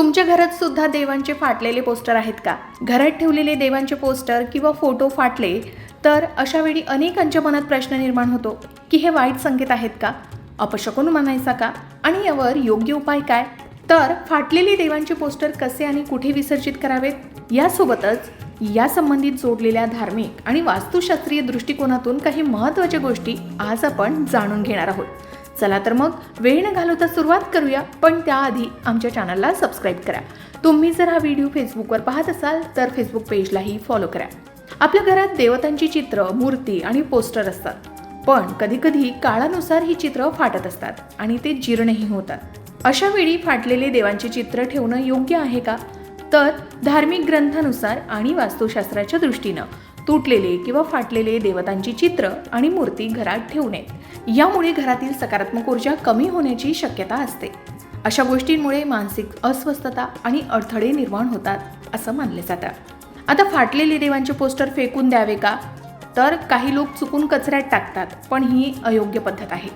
तुमच्या घरात सुद्धा देवांचे फाटलेले पोस्टर आहेत का? घरात ठेवलेले देवांचे पोस्टर किंवा फोटो फाटले तर अशा वेळी अनेकांच्या मनात प्रश्न निर्माण होतो की हे वाईट संकेत आहेत का? अपशकुन म्हणायचा का? आणि यावर योग्य उपाय काय? तर फाटलेले देवांचे पोस्टर कसे आणि कुठे विसर्जित करावेत? यासोबतच या संबंधित जोडलेल्या धार्मिक आणि वास्तुशास्त्रीय दृष्टिकोनातून काही महत्त्वाच्या गोष्टी आज आपण जाणून घेणार आहोत. चला तर मग वेळ न घालवता सुरुवात करूया पण त्याआधी आमच्या चॅनलला सबस्क्राईब करा. तुम्ही जर हा व्हिडिओ फेसबुकवर पाहत असाल तर फेसबुक पेजलाही फॉलो करा. आपल्या घरात देवतांची चित्र मूर्ती आणि पोस्टर असतात. पण कधीकधी काळानुसार ही चित्र फाटत असतात आणि ते जीर्णही होतात. अशा वेळी फाटलेले देवांचे चित्र ठेवणं योग्य आहे का? तर धार्मिक ग्रंथानुसार आणि वास्तुशास्त्राच्या दृष्टीनं तुटलेले किंवा फाटलेले देवतांची चित्र आणि मूर्ती घरात ठेवू नयेत. यामुळे घरातील सकारात्मक ऊर्जा कमी होण्याची शक्यता असते. अशा गोष्टींमुळे मानसिक अस्वस्थता आणि अडथळे निर्माण होतात असं मानले जातं. आता फाटलेले देवांचे पोस्टर फेकून द्यावे का? तर काही लोक चुकून कचऱ्यात टाकतात पण ही अयोग्य पद्धत आहे.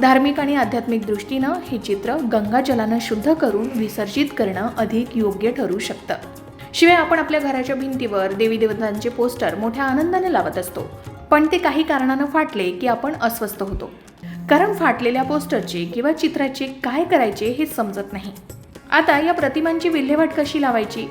धार्मिक आणि आध्यात्मिक दृष्टीनं हे चित्र गंगाजलानं शुद्ध करून विसर्जित करणं अधिक योग्य ठरू शकतं. शिवाय आपण आपल्या घराच्या भिंतीवर देवी देवतांचे पोस्टर मोठ्या आनंदाने लावत असतो. पण ते काही कारणानं फाटले की आपण अस्वस्थ होतो. कारण फाटलेल्या पोस्टरचे किंवा चित्राचे काय करायचे हे समजत नाही. आता या प्रतिमांची विल्हेवाट कशी लावायची?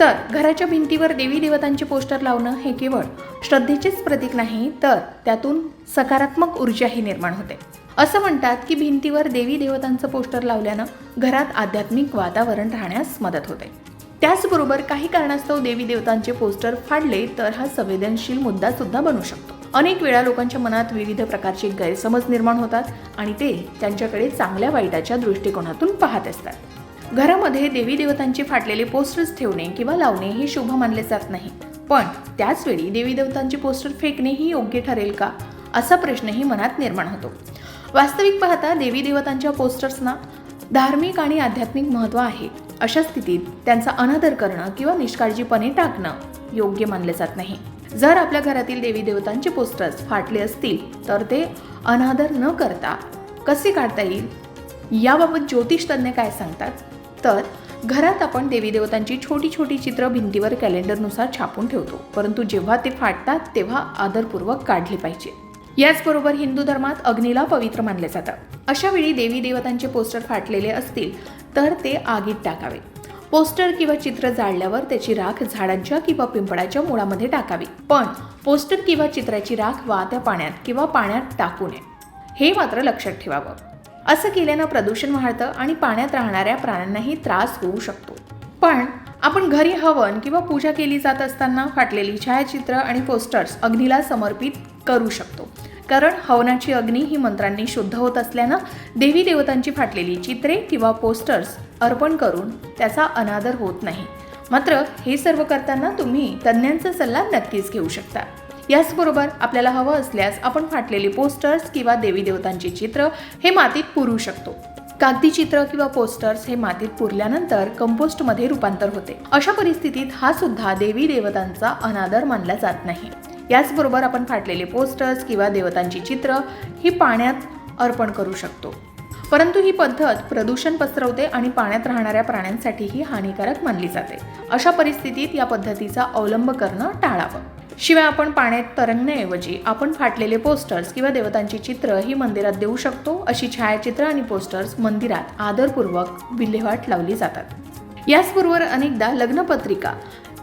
तर घराच्या भिंतीवर देवी देवतांचे पोस्टर लावणं हे केवळ श्रद्धेचेच प्रतीक नाही तर त्यातून सकारात्मक ऊर्जाही निर्माण होते. असं म्हणतात की भिंतीवर देवी देवतांचं पोस्टर लावल्यानं घरात आध्यात्मिक वातावरण राहण्यास मदत होते. त्याचबरोबर काही कारणास्तव देवी देवतांचे पोस्टर फाडले तर हा संवेदनशील मुद्दा सुद्धा बनू शकतो. अनेक वेळा लोकांच्या मनात विविध प्रकारचे गैरसमज निर्माण होतात आणि ते त्यांच्याकडे चांगल्या वाईटाच्या दृष्टिकोनातून पाहत असतात. घरामध्ये देवी देवतांचे फाटलेले पोस्टर्स ठेवणे किंवा लावणे हे शुभ मानले जात नाही. पण त्याचवेळी देवी देवतांचे पोस्टर फेकणेही योग्य ठरेल का? असा प्रश्नही मनात निर्माण होतो. वास्तविक पाहता देवी देवतांच्या पोस्टर्सना धार्मिक आणि आध्यात्मिक महत्त्व आहे. अशा स्थितीत त्यांचा अनादर करणं किंवा निष्काळजीपणे टाकणं योग्य मानले जात नाही. जर आपल्या घरातील देवी देवतांचे पोस्टर्स फाटले असतील तर ते अनादर न करता कसे काढता येईल? याबाबत ज्योतिष तज्ज्ञ काय सांगतात? तर घरात आपण देवी देवतांची छोटी छोटी चित्र भिंतीवर कॅलेंडरनुसार छापून ठेवतो परंतु जेव्हा ते फाटतात तेव्हा आदरपूर्वक काढले पाहिजे. याचबरोबर हिंदू धर्मात अग्नीला पवित्र मानले जातं. अशा वेळी देवी देवतांचे पोस्टर फाटलेले असतील तर ते आगीत टाकावे. पोस्टर किंवा चित्र जाळल्यावर त्याची राख झाडांच्या किंवा पिंपळाच्या मुळामध्ये टाकावी. पण पोस्टर किंवा चित्राची राख वाहत्या पाण्यात किंवा पाण्यात टाकू नये. हे मात्र लक्षात ठेवावं. असं केल्यानं प्रदूषण वाढतं आणि पाण्यात राहणाऱ्या प्राण्यांनाही त्रास होऊ शकतो. पण आपण घरी हवन किंवा पूजा केली जात असताना फाटलेली छायाचित्र आणि पोस्टर्स अग्नीला समर्पित करू शकतो. कारण हवनाची अग्नी ही मंत्रांनी शुद्ध होत असल्यानं देवी देवतांची फाटलेली चित्रे किंवा पोस्टर्स अर्पण करून त्याचा अनादर होत नाही. मात्र हे सर्व करताना तुम्ही तज्ज्ञांचा सल्ला नक्कीच घेऊ शकता. याचबरोबर आपल्याला हवं असल्यास आपण फाटलेले पोस्टर्स किंवा देवी देवतांचे चित्र हे मातीत पुरू शकतो. कागदी चित्र किंवा पोस्टर्स हे मातीत पुरल्यानंतर कंपोस्टमध्ये रूपांतर होते. अशा परिस्थितीत हा सुद्धा देवी देवतांचा अनादर मानला जात नाही. याचबरोबर आपण फाटलेले पोस्टर्स किंवा देवतांची चित्र ही पाण्यात अर्पण करू शकतो. परंतु ही पद्धत प्रदूषण पसरवते आणि पाण्यात राहणाऱ्या प्राण्यांसाठीही हानिकारक मानली जाते. अशा परिस्थितीत या पद्धतीचा अवलंब करणं टाळावं. शिवाय आपण पाण्यात तरंगण्याऐवजी आपण फाटलेले पोस्टर्स किंवा देवतांची चित्र ही मंदिरात देऊ शकतो अशी छायाचित्र आणि पोस्टर्स मंदिरात आदरपूर्वक विल्हेवाट लावली जातात. याचबरोबर अनेकदा लग्नपत्रिका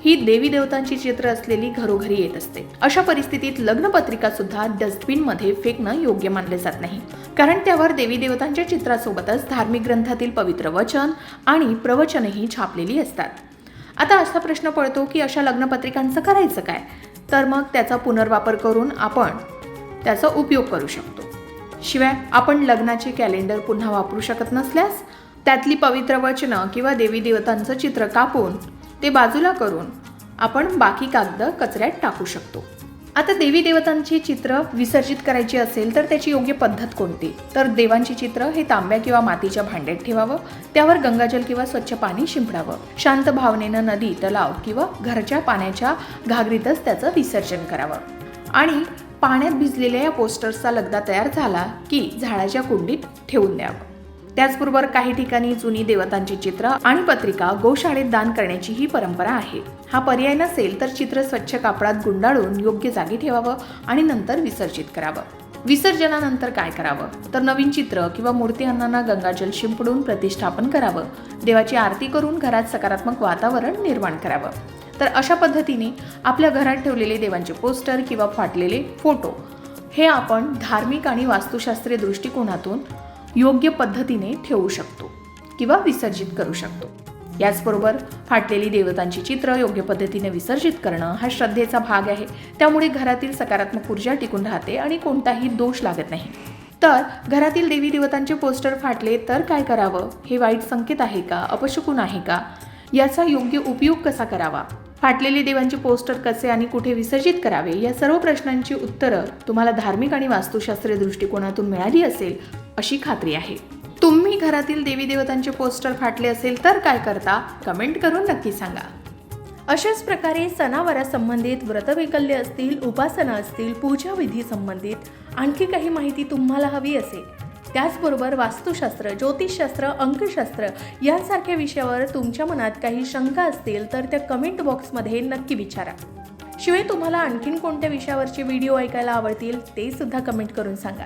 ही देवी देवतांची चित्र असलेली घरोघरी येत असते. अशा परिस्थितीत लग्नपत्रिका सुद्धा डस्टबिनमध्ये फेकणं योग्य मानले जात नाही. कारण त्यावर देवी देवतांच्या चित्रासोबतच धार्मिक ग्रंथातील पवित्र वचन आणि प्रवचनही छापलेली असतात. आता असा प्रश्न पडतो की अशा लग्नपत्रिकांचं करायचं काय? तर मग त्याचा पुनर्वापर करून आपण त्याचा उपयोग करू शकतो. शिवाय आपण लग्नाचे कॅलेंडर पुन्हा वापरू शकत नसल्यास त्यातली पवित्र वचनं किंवा देवी देवतांचं चित्र कापून ते बाजूला करून आपण बाकी कागद कचऱ्यात टाकू शकतो. आता देवी देवतांची चित्र विसर्जित करायची असेल तर त्याची योग्य पद्धत कोणती? तर देवांची चित्र हे तांब्या किंवा मातीच्या भांड्यात ठेवावं त्यावर गंगाजल किंवा स्वच्छ पाणी शिंपडावं. शांत भावनेनं नदी तलाव किंवा घरच्या पाण्याच्या घागरीतच त्याचं विसर्जन करावं. आणि पाण्यात भिजलेल्या या पोस्टर्सचा लगदा तयार झाला की झाडाच्या कुंडीत ठेवून द्यावं. त्याचबरोबर काही ठिकाणी जुनी देवतांची चित्र आणि पत्रिका गोशाळेत दान करण्याची ही परंपरा आहे. हा पर्याय नसेल तर चित्र स्वच्छ कापडात गुंडाळून योग्य जागी ठेवावं आणि नंतर विसर्जित करावं. विसर्जनानंतर काय करावं? तर नवीन चित्र किंवा मूर्ती अन्नांना गंगाजल शिंपडून प्रतिष्ठापन करावं. देवाची आरती करून घरात सकारात्मक वातावरण निर्माण करावं. तर अशा पद्धतीने आपल्या घरात ठेवलेले देवांचे पोस्टर किंवा फाटलेले फोटो हे आपण धार्मिक आणि वास्तुशास्त्रीय दृष्टिकोनातून योग्य पद्धतीने ठेवू शकतो किंवा विसर्जित करू शकतो. याचबरोबर फाटलेली देवतांची चित्र योग्य पद्धतीने विसर्जित करणं हा श्रद्धेचा भाग आहे. त्यामुळे घरातील सकारात्मक ऊर्जा टिकून राहते आणि कोणताही दोष लागत नाही. तर घरातील देवी देवतांचे पोस्टर फाटले तर काय करावं? हे वाईट संकेत आहे का? अपशकुन आहे का? याचा योग्य उपयोग कसा करावा? फाटलेले देवांचे पोस्टर कसे आणि कुठे विसर्जित करावे? या सर्व प्रश्नांची उत्तरं तुम्हाला धार्मिक आणि वास्तुशास्त्रीय दृष्टिकोनातून मिळाली असेल अशी खात्री आहे. तुम्ही घरातील देवी देवतांचे पोस्टर फाटले असेल तर काय करता? कमेंट करून नक्की सांगा. अशाच प्रकारे सणावारासंबंधित व्रतवैकल्य असतील उपासना असतील पूजाविधी संबंधित आणखी काही माहिती तुम्हाला हवी असेल. त्याचबरोबर वास्तुशास्त्र ज्योतिषशास्त्र अंकशास्त्र यांसारख्या विषयावर तुमच्या मनात काही शंका असतील तर त्या कमेंट बॉक्समध्ये नक्की विचारा. शिवाय तुम्हाला आणखीन कोणत्या विषयावरचे व्हिडिओ ऐकायला आवडतील ते सुद्धा कमेंट करून सांगा.